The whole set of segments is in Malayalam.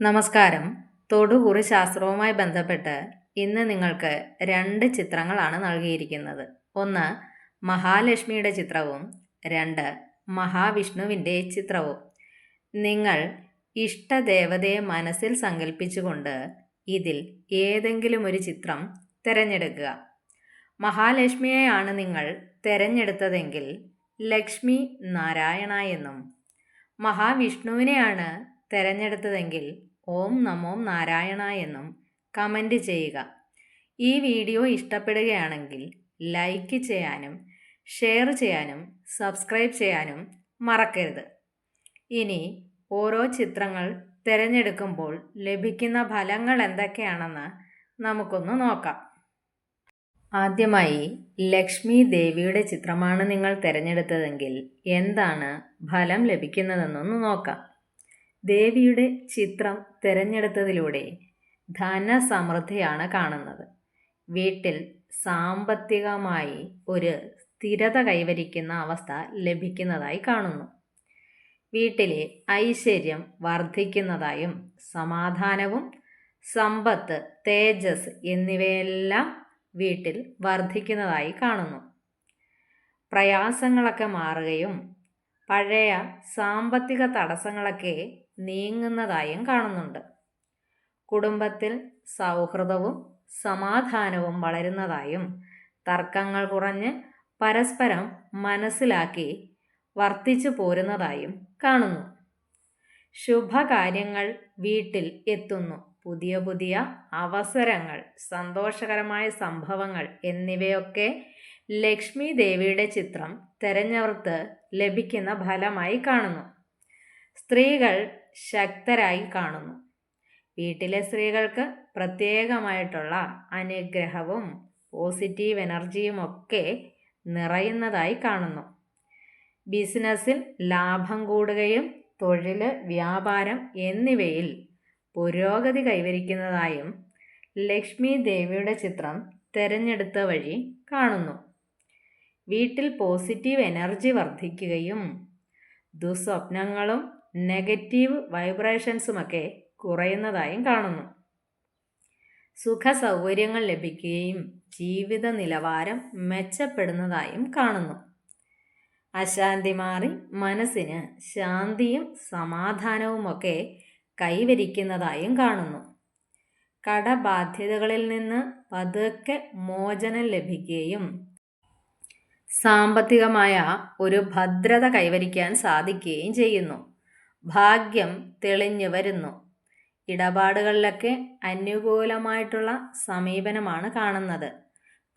നമസ്കാരം. തൊടുകുറി ശാസ്ത്രവുമായി ബന്ധപ്പെട്ട് ഇന്ന് നിങ്ങൾക്ക് രണ്ട് ചിത്രങ്ങളാണ് നൽകിയിരിക്കുന്നത്. ഒന്ന് മഹാലക്ഷ്മിയുടെ ചിത്രവും രണ്ട് മഹാവിഷ്ണുവിന്റെ ചിത്രവും. നിങ്ങൾ ഇഷ്ടദേവതയെ മനസ്സിൽ സങ്കല്പിച്ചുകൊണ്ട് ഇതിൽ ഏതെങ്കിലും ഒരു ചിത്രം തിരഞ്ഞെടുക്കുക. മഹാലക്ഷ്മിയെയാണ് നിങ്ങൾ തിരഞ്ഞെടുത്തതെങ്കിൽ ലക്ഷ്മി നാരായണ എന്നും മഹാവിഷ്ണുവിനെയാണ് തിരഞ്ഞെടുത്തതെങ്കിൽ ഓം നമോ നാരായണ എന്നും കമന്റ് ചെയ്യുക. ഈ വീഡിയോ ഇഷ്ടപ്പെടുകയാണെങ്കിൽ ലൈക്ക് ചെയ്യാനും ഷെയർ ചെയ്യാനും സബ്സ്ക്രൈബ് ചെയ്യാനും മറക്കരുത്. ഇനി ഓരോ ചിത്രങ്ങൾ തിരഞ്ഞെടുക്കുമ്പോൾ ലഭിക്കുന്ന ഫലങ്ങൾ എന്തൊക്കെയാണെന്ന് നമുക്കൊന്ന് നോക്കാം. ആദ്യമായി ലക്ഷ്മി ദേവിയുടെ ചിത്രമാണ് നിങ്ങൾ തിരഞ്ഞെടുത്തതെങ്കിൽ എന്താണ് ഫലം ലഭിക്കുന്നതെന്നൊന്ന് നോക്കാം. ദേവിയുടെ ചിത്രം തിരഞ്ഞെടുത്തതിലൂടെ ധനസമൃദ്ധിയാണ് കാണുന്നത്. വീട്ടിൽ സാമ്പത്തികമായി ഒരു സ്ഥിരത കൈവരിക്കുന്ന അവസ്ഥ ലഭിക്കുന്നതായി കാണുന്നു. വീട്ടിലെ ഐശ്വര്യം വർദ്ധിക്കുന്നതായും സമാധാനവും സമ്പത്ത് തേജസ് എന്നിവയെല്ലാം വീട്ടിൽ വർദ്ധിക്കുന്നതായി കാണുന്നു. പ്രയാസങ്ങളൊക്കെ മാറുകയും പഴയ സാമ്പത്തിക തടസ്സങ്ങളൊക്കെ നീങ്ങുന്നതായും കാണുന്നുണ്ട്. കുടുംബത്തിൽ സൗഹൃദവും സമാധാനവും വളരുന്നതായും തർക്കങ്ങൾ കുറഞ്ഞ് പരസ്പരം മനസ്സിലാക്കി വർത്തിച്ചു പോരുന്നതായും കാണുന്നു. ശുഭകാര്യങ്ങൾ വീട്ടിൽ എത്തുന്നു. പുതിയ പുതിയ അവസരങ്ങൾ സന്തോഷകരമായ സംഭവങ്ങൾ എന്നിവയൊക്കെ ലക്ഷ്മി ദേവിയുടെ ചിത്രം തെരഞ്ഞെടുത്ത് ലഭിക്കുന്ന ഫലമായി കാണുന്നു. സ്ത്രീകൾ ശക്തരായി കാണുന്നു. വീട്ടിലെ സ്ത്രീകൾക്ക് പ്രത്യേകമായിട്ടുള്ള അനുഗ്രഹവും പോസിറ്റീവ് എനർജിയും ഒക്കെ നിറയുന്നതായി കാണുന്നു. ബിസിനസ്സിൽ ലാഭം കൂടുകയും തൊഴിൽ വ്യാപാരം എന്നിവയിൽ പുരോഗതി കൈവരിക്കുന്നതായും ലക്ഷ്മി ദേവിയുടെ ചിത്രം തിരഞ്ഞെടുത്ത വഴി കാണുന്നു. വീട്ടിൽ പോസിറ്റീവ് എനർജി വർദ്ധിക്കുകയും ദുസ്വപ്നങ്ങളും നെഗറ്റീവ് വൈബ്രേഷൻസുമൊക്കെ കുറയുന്നതായും കാണുന്നു. സുഖ സൗകര്യങ്ങൾ ലഭിക്കുകയും ജീവിത നിലവാരം മെച്ചപ്പെടുന്നതായും കാണുന്നു. അശാന്തി മാറി മനസ്സിന് ശാന്തിയും സമാധാനവുമൊക്കെ കൈവരിക്കുന്നതായും കാണുന്നു. കടബാധ്യതകളിൽ നിന്ന് പതുക്കെ മോചനം ലഭിക്കുകയും സാമ്പത്തികമായ ഒരു ഭദ്രത കൈവരിക്കാൻ സാധിക്കുകയും ചെയ്യുന്നു. ഭാഗ്യം തെളിഞ്ഞു വരുന്നു. ഇടപാടുകളിലൊക്കെ അനുകൂലമായിട്ടുള്ള സമീപനമാണ് കാണുന്നത്.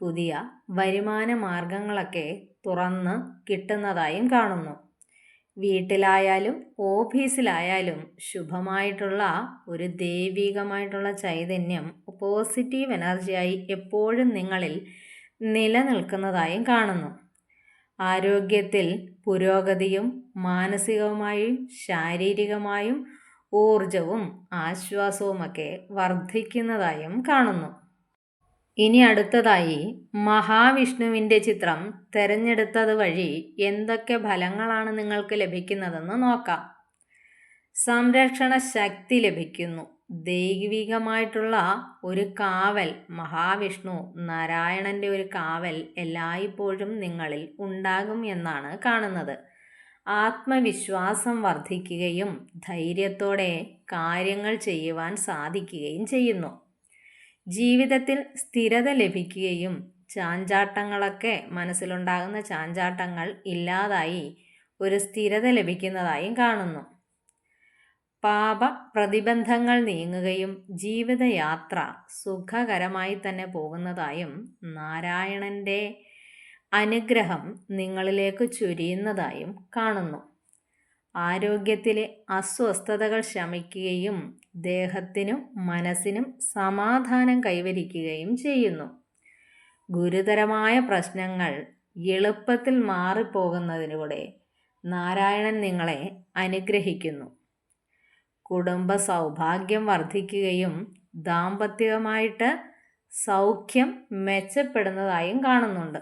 പുതിയ വരുമാന മാർഗങ്ങളൊക്കെ തുറന്ന് കിട്ടുന്നതായും കാണുന്നു. വീട്ടിലായാലും ഓഫീസിലായാലും ശുഭമായിട്ടുള്ള ഒരു ദൈവികമായിട്ടുള്ള ചൈതന്യം പോസിറ്റീവ് എനർജിയായി എപ്പോഴും നിങ്ങളിൽ നിലനിൽക്കുന്നതായും കാണുന്നു. ആരോഗ്യത്തിൽ പുരോഗതിയും മാനസികമായും ശാരീരികമായും ഊർജവും ആശ്വാസവുമൊക്കെ വർദ്ധിക്കുന്നതായും കാണുന്നു. ഇനി അടുത്തതായി മഹാവിഷ്ണുവിന്റെ ചിത്രം തിരഞ്ഞെടുത്തത് വഴി എന്തൊക്കെ ഫലങ്ങളാണ് നിങ്ങൾക്ക് ലഭിക്കുന്നതെന്ന് നോക്കാം. സംരക്ഷണ ശക്തി ലഭിക്കുന്നു. ദൈവികമായിട്ടുള്ള ഒരു കാവൽ മഹാവിഷ്ണു നാരായണന്റെ ഒരു കാവൽ എല്ലായ്പ്പോഴും നിങ്ങളിൽ ഉണ്ടാകും എന്നാണ് കാണുന്നത്. ആത്മവിശ്വാസം വർദ്ധിക്കുകയും ധൈര്യത്തോടെ കാര്യങ്ങൾ ചെയ്യുവാൻ സാധിക്കുകയും ചെയ്യുന്നു. ജീവിതത്തിൽ സ്ഥിരത ലഭിക്കുകയും ചാഞ്ചാട്ടങ്ങളൊക്കെ മനസ്സിലുണ്ടാകുന്ന ചാഞ്ചാട്ടങ്ങൾ ഇല്ലാതായി ഒരു സ്ഥിരത ലഭിക്കുന്നതായും കാണുന്നു. പാപ പ്രതിബന്ധങ്ങൾ നീങ്ങുകയും ജീവിതയാത്ര സുഖകരമായി തന്നെ പോകുന്നതായും നാരായണന്റെ അനുഗ്രഹം നിങ്ങളിലേക്ക് ചൊരിയുന്നതായും കാണുന്നു. ആരോഗ്യത്തിലെ അസ്വസ്ഥതകൾ ശമിക്കുകയും ദേഹത്തിനും മനസ്സിനും സമാധാനം കൈവരിക്കുകയും ചെയ്യുന്നു. ഗുരുതരമായ പ്രശ്നങ്ങൾ എളുപ്പത്തിൽ മാറിപ്പോകുന്നതിലൂടെ നാരായണൻ നിങ്ങളെ അനുഗ്രഹിക്കുന്നു. കുടുംബ സൗഭാഗ്യം വർദ്ധിക്കുകയും ദാമ്പത്യമായിട്ട് സൗഖ്യം മെച്ചപ്പെടുന്നതായും കാണുന്നുണ്ട്.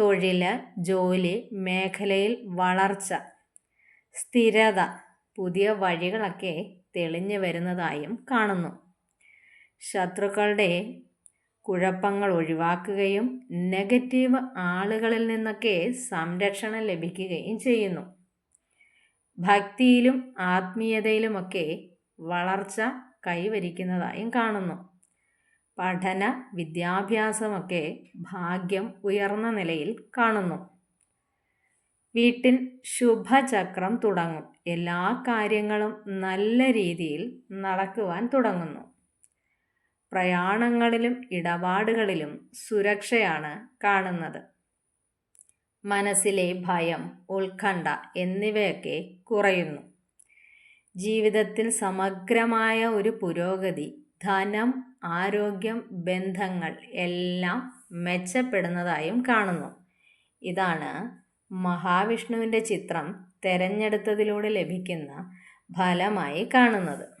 തൊഴിൽ ജോലി മേഖലയിൽ വളർച്ച സ്ഥിരത പുതിയ വഴികളൊക്കെ തെളിഞ്ഞു വരുന്നതായും കാണുന്നു. ശത്രുക്കളുടെ കുഴപ്പങ്ങൾ ഒഴിവാക്കുകയും നെഗറ്റീവ് ആളുകളിൽ നിന്നൊക്കെ സംരക്ഷണം ലഭിക്കുകയും ചെയ്യുന്നു. ഭക്തിയിലും ആത്മീയതയിലുമൊക്കെ വളർച്ച കൈവരിക്കുന്നതായും കാണുന്നു. പഠന വിദ്യാഭ്യാസമൊക്കെ ഭാഗ്യം ഉയർന്ന നിലയിൽ കാണുന്നു. വീട്ടിൽ ശുഭചക്രം തുടങ്ങും. എല്ലാ കാര്യങ്ങളും നല്ല രീതിയിൽ നടക്കുവാൻ തുടങ്ങുന്നു. പ്രയാണങ്ങളിലും ഇടപാടുകളിലും സുരക്ഷയാണ് കാണുന്നത്. മനസ്സിലെ ഭയം ഉത്കണ്ഠ എന്നിവയൊക്കെ കുറയുന്നു. ജീവിതത്തിൽ സമഗ്രമായ ഒരു പുരോഗതി ധനം ആരോഗ്യം ബന്ധങ്ങൾ എല്ലാം മെച്ചപ്പെടുന്നതായും കാണുന്നു. ഇതാണ് മഹാവിഷ്ണുവിന്റെ ചിത്രം തിരഞ്ഞെടുത്തതിലൂടെ ലഭിക്കുന്ന ഫലമായി കാണുന്നത്.